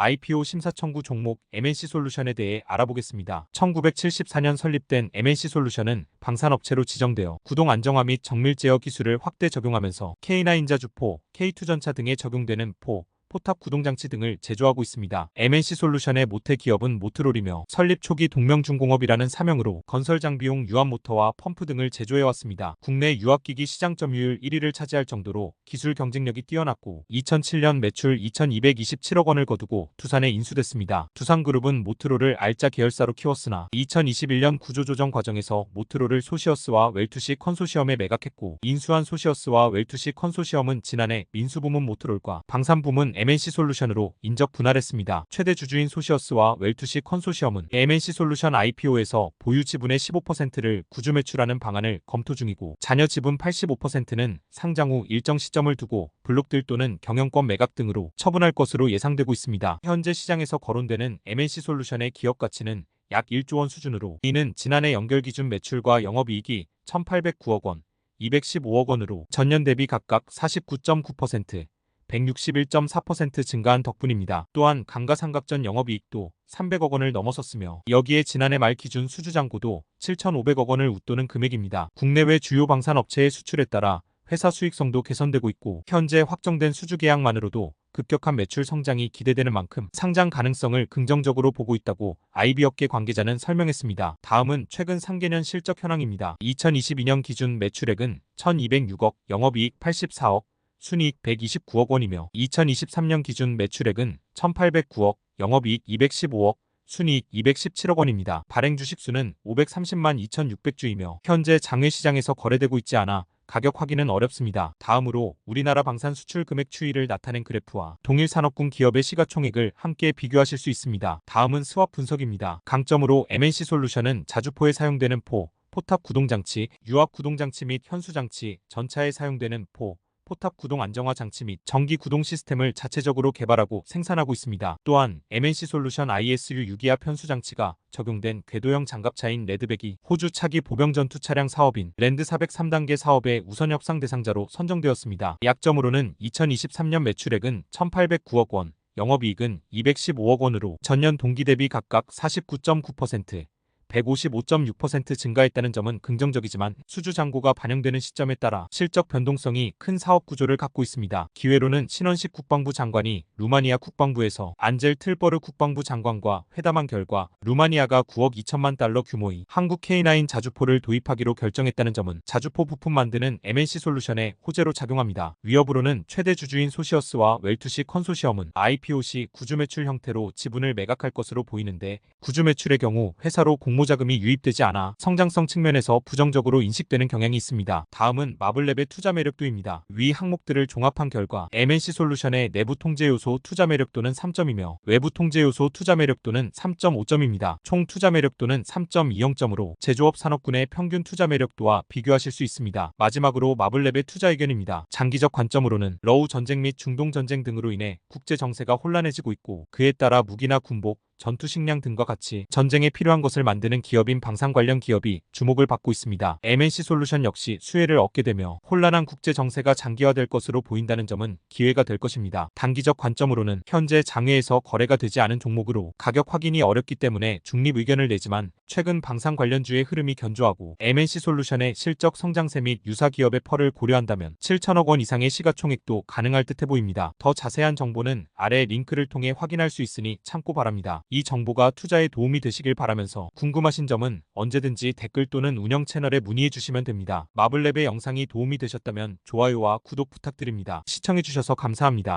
IPO 심사 청구 종목 MNC솔루션에 대해 알아보겠습니다. 1974년 설립된 MNC솔루션은 방산업체로 지정되어 구동 안정화 및 정밀 제어 기술을 확대 적용하면서 K9 자주포, K2 전차 등에 적용되는 포, 포탑 구동장치 등을 제조하고 있습니다. MNC 솔루션의 모태 기업은 모트롤이며 설립 초기 동명중공업이라는 사명으로 건설 장비용 유압 모터와 펌프 등을 제조해왔습니다. 국내 유압기기 시장 점유율 1위를 차지할 정도로 기술 경쟁력이 뛰어났고 2007년 매출 2227억 원을 거두고 두산에 인수됐습니다. 두산그룹은 모트롤을 알짜 계열사로 키웠으나 2021년 구조조정 과정에서 모트롤을 소시어스와 웰투시 컨소시엄에 매각했고 인수한 소시어스와 웰투시 컨소시엄은 지난해 민수부문 모트롤과 방산부문 MNC 솔루션으로 인적 분할했습니다. 최대 주주인 소시어스와 웰투시 컨소시엄은 MNC 솔루션 IPO에서 보유 지분의 15%를 구주 매출하는 방안을 검토 중이고 잔여 지분 85%는 상장 후 일정 시점을 두고 블록들 또는 경영권 매각 등으로 처분할 것으로 예상되고 있습니다. 현재 시장에서 거론되는 MNC 솔루션의 기업 가치는 약 1조 원 수준으로 이는 지난해 연결 기준 매출과 영업이익이 1,809억 원, 215억 원으로 전년 대비 각각 49.9%, 161.4% 증가한 덕분입니다. 또한 감가상각전 영업이익도 300억 원을 넘어섰으며 여기에 지난해 말 기준 수주잔고도 7,500억 원을 웃도는 금액입니다. 국내외 주요 방산업체의 수출에 따라 회사 수익성도 개선되고 있고 현재 확정된 수주 계약만으로도 급격한 매출 성장이 기대되는 만큼 상장 가능성을 긍정적으로 보고 있다고 IB업계 관계자는 설명했습니다. 다음은 최근 상계년 실적 현황입니다. 2022년 기준 매출액은 1,206억, 영업이익 84억, 순이익 129억 원이며 2023년 기준 매출액은 1,809억, 영업이익 215억, 순이익 217억 원입니다. 발행 주식수는 530만 2,600주이며 현재 장외시장에서 거래되고 있지 않아 가격 확인은 어렵습니다. 다음으로 우리나라 방산 수출 금액 추이를 나타낸 그래프와 동일 산업군 기업의 시가총액을 함께 비교하실 수 있습니다. 다음은 스왑 분석입니다. 강점으로 MNC 솔루션은 자주포에 사용되는 포, 포탑 구동장치, 유압 구동장치 및 현수장치, 전차에 사용되는 포, 포탑 구동 안정화 장치 및 전기 구동 시스템을 자체적으로 개발하고 생산하고 있습니다. 또한 MNC 솔루션 ISU 6기압 현수 장치가 적용된 궤도형 장갑차인 레드백이 호주 차기 보병 전투 차량 사업인 랜드 403단계 사업의 우선 협상 대상자로 선정되었습니다. 약점으로는 2023년 매출액은 1,809억 원, 영업이익은 215억 원으로 전년 동기 대비 각각 49.9%, 155.6% 증가했다는 점은 긍정적이지만 수주 잔고가 반영되는 시점에 따라 실적 변동성이 큰 사업 구조를 갖고 있습니다. 기회로는 신원식 국방부 장관이 루마니아 국방부에서 안젤 틀버르 국방부 장관과 회담한 결과 루마니아가 9억 2천만 달러 규모의 한국 K9 자주포를 도입하기로 결정했다는 점은 자주포 부품 만드는 MNC 솔루션에 호재로 작용합니다. 위협으로는 최대 주주인 소시어스와 웰투시 컨소시엄은 IPO 시 구주 매출 형태로 지분을 매각할 것으로 보이는데 구주 매출의 경우 회사로 공 공모 자금이 유입되지 않아 성장성 측면에서 부정적으로 인식되는 경향이 있습니다. 다음은 마블랩의 투자 매력도입니다. 위 항목들을 종합한 결과 MNC 솔루션의 내부 통제 요소 투자 매력도는 3점이며 외부 통제 요소 투자 매력도는 3.5점입니다. 총 투자 매력도는 3.20점으로 제조업 산업군의 평균 투자 매력도와 비교하실 수 있습니다. 마지막으로 마블랩의 투자 의견입니다. 장기적 관점으로는 러우 전쟁 및 중동 전쟁 등으로 인해 국제 정세가 혼란해지고 있고 그에 따라 무기나 군복, 전투 식량 등과 같이 전쟁에 필요한 것을 만드는 기업인 방산 관련 기업이 주목을 받고 있습니다. MNC 솔루션 역시 수혜를 얻게 되며 혼란한 국제 정세가 장기화될 것으로 보인다는 점은 기회가 될 것입니다. 단기적 관점으로는 현재 장외에서 거래가 되지 않은 종목으로 가격 확인이 어렵기 때문에 중립 의견을 내지만 최근 방산 관련주의 흐름이 견조하고 MNC 솔루션의 실적 성장세 및 유사 기업의 펄을 고려한다면 7천억 원 이상의 시가총액도 가능할 듯해 보입니다. 더 자세한 정보는 아래 링크를 통해 확인할 수 있으니 참고 바랍니다. 이 정보가 투자에 도움이 되시길 바라면서 궁금하신 점은 언제든지 댓글 또는 운영 채널에 문의해 주시면 됩니다. 마블랩의 영상이 도움이 되셨다면 좋아요와 구독 부탁드립니다. 시청해주셔서 감사합니다.